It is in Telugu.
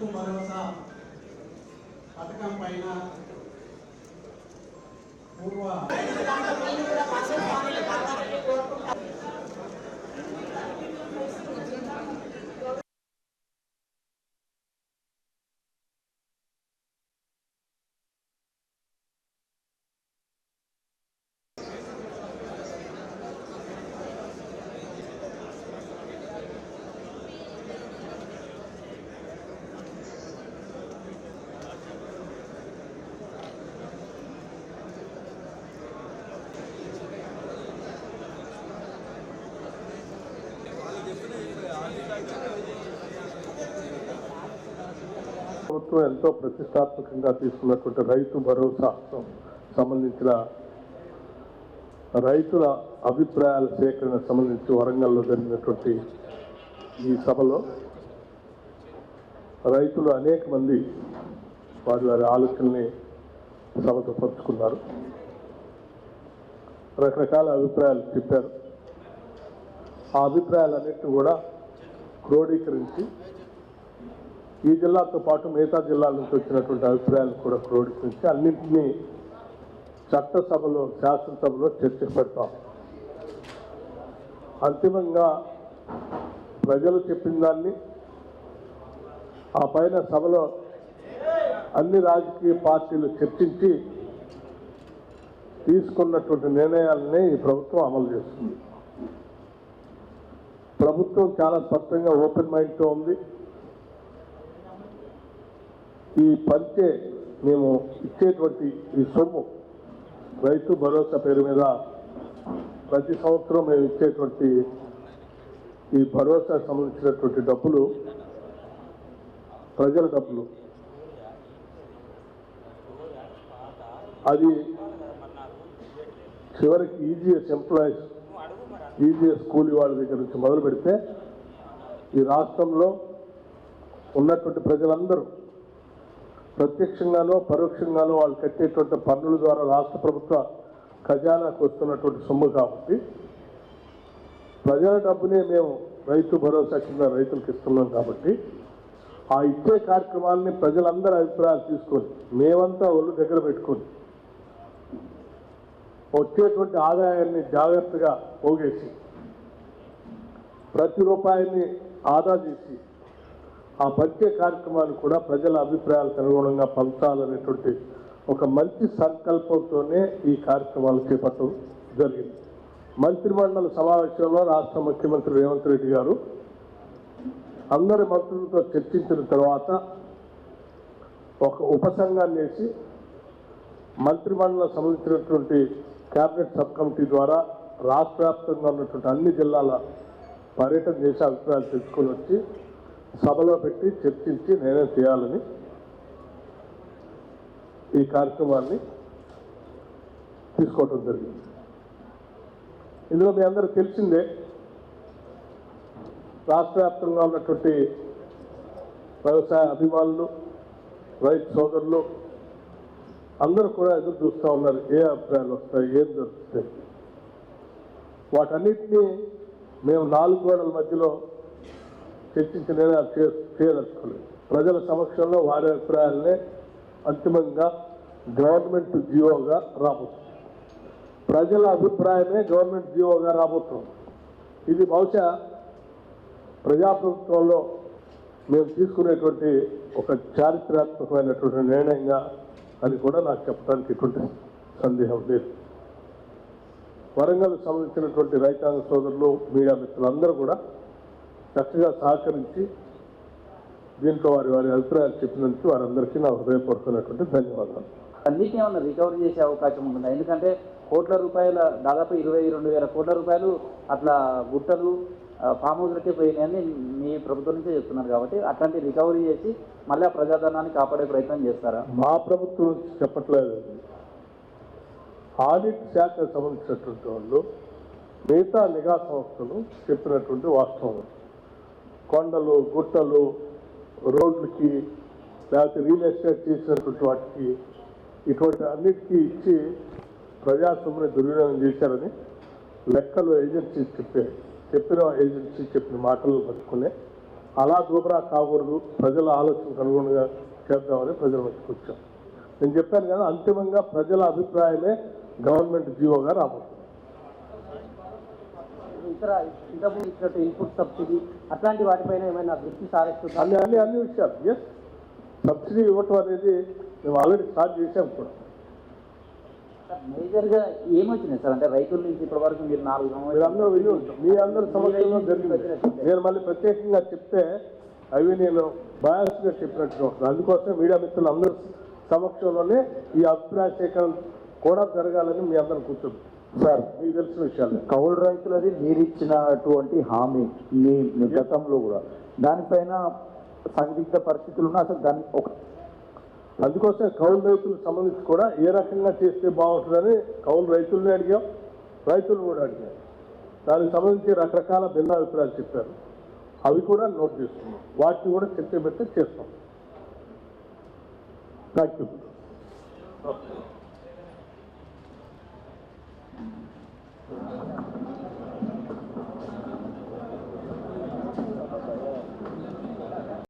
రైతు భరోసా పథకం పైన పూర్వ ప్రభుత్వం ఎంతో ప్రతిష్టాత్మకంగా తీసుకున్నటువంటి రైతు భరోసా సంబంధించిన రైతుల అభిప్రాయాల సేకరణ సంబంధించి వరంగల్లో జరిగినటువంటి ఈ సభలో రైతులు అనేక మంది వారి వారి ఆలోచనల్ని సభకు పంచుకున్నారు. రకరకాల అభిప్రాయాలు చెప్పారు. ఆ అభిప్రాయాలన్నింటినీ కూడా క్రోడీకరించి ఈ జిల్లాతో పాటు మిగతా జిల్లాల నుంచి వచ్చినటువంటి అభిప్రాయాలు కూడా క్రోడీకరించి అన్నింటినీ చట్టసభలో శాసనసభలో చర్చ పెడతాం. అంతిమంగా ప్రజలు చెప్పిన దాన్ని ఆ పైన సభలో అన్ని రాజకీయ పార్టీలు చర్చించి తీసుకున్నటువంటి నిర్ణయాలనే ఈ ప్రభుత్వం అమలు చేస్తుంది. ప్రభుత్వం చాలా స్పష్టంగా ఓపెన్ మైండ్తో ఉంది. ఈ పంచే మేము ఇచ్చేటువంటి ఈ సొమ్ము రైతు భరోసా పేరు మీద ప్రతి సంవత్సరం మేము ఇచ్చేటువంటి ఈ భరోసా సంబంధించినటువంటి డబ్బులు ప్రజల డబ్బులు. అది చివరికి ఈజీఎస్ ఎంప్లాయీస్ బీజీఎస్ కూలీ వాళ్ళ దగ్గర నుంచి మొదలు పెడితే ఈ రాష్ట్రంలో ఉన్నటువంటి ప్రజలందరూ ప్రత్యక్షంగానో పరోక్షంగానో వాళ్ళు కట్టేటువంటి పన్నుల ద్వారా రాష్ట్ర ప్రభుత్వ ఖజానాకు వస్తున్నటువంటి సొమ్ము కాబట్టి ప్రజల డబ్బునే మేము రైతు భరోసా కింద రైతులకు ఇస్తున్నాం కాబట్టి ఆ ఇచ్చే కార్యక్రమాలని ప్రజలందరి అభిప్రాయాలు తీసుకొని మేమంతా ఒళ్ళు దగ్గర పెట్టుకొని వచ్చేటువంటి ఆదాయాన్ని జాగ్రత్తగా పోగేసి ప్రతి రూపాయిని ఆదా చేసి ఆ పంచే కార్యక్రమాన్ని కూడా ప్రజల అభిప్రాయాలకు అనుగుణంగా పంచాలనేటువంటి ఒక మంచి సంకల్పంతోనే ఈ కార్యక్రమాలు చేపట్టడం జరిగింది. మంత్రిమండలి సమావేశంలో రాష్ట్ర ముఖ్యమంత్రి రేవంత్ రెడ్డి గారు అందరి మంత్రులతో చర్చించిన తర్వాత ఒక ఉపసంఘాన్ని వేసి మంత్రిమండలి సంబంధించినటువంటి క్యాబినెట్ సబ్ కమిటీ ద్వారా రాష్ట్ర వ్యాప్తంగా ఉన్నటువంటి అన్ని జిల్లాల పర్యటన చేసే అభిప్రాయాలు తెలుసుకొని వచ్చి సభలో పెట్టి చర్చించి నిర్ణయం చేయాలని ఈ కార్యక్రమాన్ని తీసుకోవటం జరిగింది. ఇందులో మీ అందరూ తెలిసిందే రాష్ట్ర వ్యాప్తంగా ఉన్నటువంటి వ్యవసాయ అభిమానులు రైతు సోదరులు అందరూ కూడా ఎదురు చూస్తూ ఉన్నారు ఏ అభిప్రాయాలు వస్తాయి ఏం దొరుకుతాయి వాటన్నిటినీ మేము నాలుగు గోడల మధ్యలో చర్చించి నిర్ణయాలు చేయదలుచుకోలేదు. ప్రజల సమక్షంలో వారి అభిప్రాయాలనే అంతిమంగా గవర్నమెంట్ జీవోగా రాబోతుంది. ప్రజల అభిప్రాయమే గవర్నమెంట్ జీవోగా రాబోతుంది. ఇది బహుశా ప్రజాప్రభుత్వంలో మేము తీసుకునేటువంటి ఒక చారిత్రాత్మకమైనటువంటి నిర్ణయంగా అని కూడా నాకు చెప్పడానికి ఎటువంటి సందేహం లేదు. వరంగల్ సంబంధించినటువంటి రైతాంగ సోదరులు మీడియా మిత్రులందరూ కూడా చక్కగా సహకరించి దీంట్లో వారి వారి అభిప్రాయాలు చెప్పినందుకు వారందరికీ నా హృదయపూర్వకమైనటువంటి ధన్యవాదాలు. వాటన్నిటిని ఏమన్నా రికవరీ చేసే అవకాశం ఉంటుందా? ఎందుకంటే కోట్ల రూపాయల దాదాపు ఇరవై రెండు వేల కోట్ల రూపాయలు అట్లా గుట్టలు ఫామ్ హౌస్లకే పోయినాయని మీ ప్రభుత్వం నుంచే చెప్తున్నారు కాబట్టి అట్లాంటి రికవరీ చేసి మళ్ళీ ఆ ప్రజాధనాన్ని కాపాడే ప్రయత్నం చేస్తారా? మా ప్రభుత్వం చెప్పట్లేదు. ఆడిట్ శాఖకు సంబంధించినటువంటి వాళ్ళు మిగతా నిఘా సంస్థలు చెప్పినటువంటి వాస్తవం. కొండలు గుట్టలు రోడ్లకి లేకపోతే రియల్ ఎస్టేట్ చేసినటువంటి వాటికి ఇటువంటి అన్నిటికీ ఇచ్చి ప్రజాస్వామ్యాన్ని దుర్వినియోగం చేశారని లెక్కలు ఏజెన్సీ చెప్పారు. చెప్పిన ఏజెన్సీ చెప్పిన మాటలు పట్టుకునే అలా దూబరా కాకూడదు ప్రజల ఆలోచనకు అనుగుణంగా చేద్దామని ప్రజల మధ్యకి వచ్చాం. నేను చెప్పాను కదా అంతిమంగా ప్రజల అభిప్రాయమే గవర్నమెంట్ జీవోగా రాబోతుంది ఇతర ఇంతకుముందు ఇచ్చినట్టు ఇన్పుట్ సబ్సిడీ అట్లాంటి వాటిపైన ఏమైనా దృష్టి సారిస్తుందా? అన్ని అన్ని అన్ని విషయాలు ఎస్ సబ్సిడీ ఇవ్వటం అనేది మేము ఆల్రెడీ స్టార్ట్ చేసాం కూడా. మేజర్గా ఏమొచ్చినాయి సార్? అంటే రైతుల నుంచి ఇప్పటి వరకు మీరు నాలుగు మీరు అందరూ విని ఉంటారు మీ అందరి సమక్షంలో జరిగింది. నేను మళ్ళీ ప్రత్యేకంగా చెప్తే అవి నేను బయాస్గా చెప్పినట్టుగా ఉంటుంది అందుకోసం మీడియా మిత్రులు అందరి సమక్షంలోనే ఈ అభిప్రాయ సేకరణ కూడా జరగాలని మీ అందరం కూర్చుంది సార్ మీకు తెలిసిన విషయాలు కౌలు రైతులది మీరు ఇచ్చినటువంటి హామీ మీ గతంలో కూడా. దానిపైన సందిగ్ధ పరిస్థితులు ఉన్నా అసలు దాని ఒక అందుకోసం కౌలు రైతులకు సంబంధించి కూడా ఏ రకంగా చేస్తే బాగుంటుందని కౌలు రైతుల్ని అడిగాం రైతులు కూడా అడిగాం దానికి సంబంధించి రకరకాల భిన్నాభిప్రాయాలు చెప్పారు. అవి కూడా నోట్ చేస్తున్నాం వాటిని కూడా చర్చ పెట్టి చేస్తాం. Thank you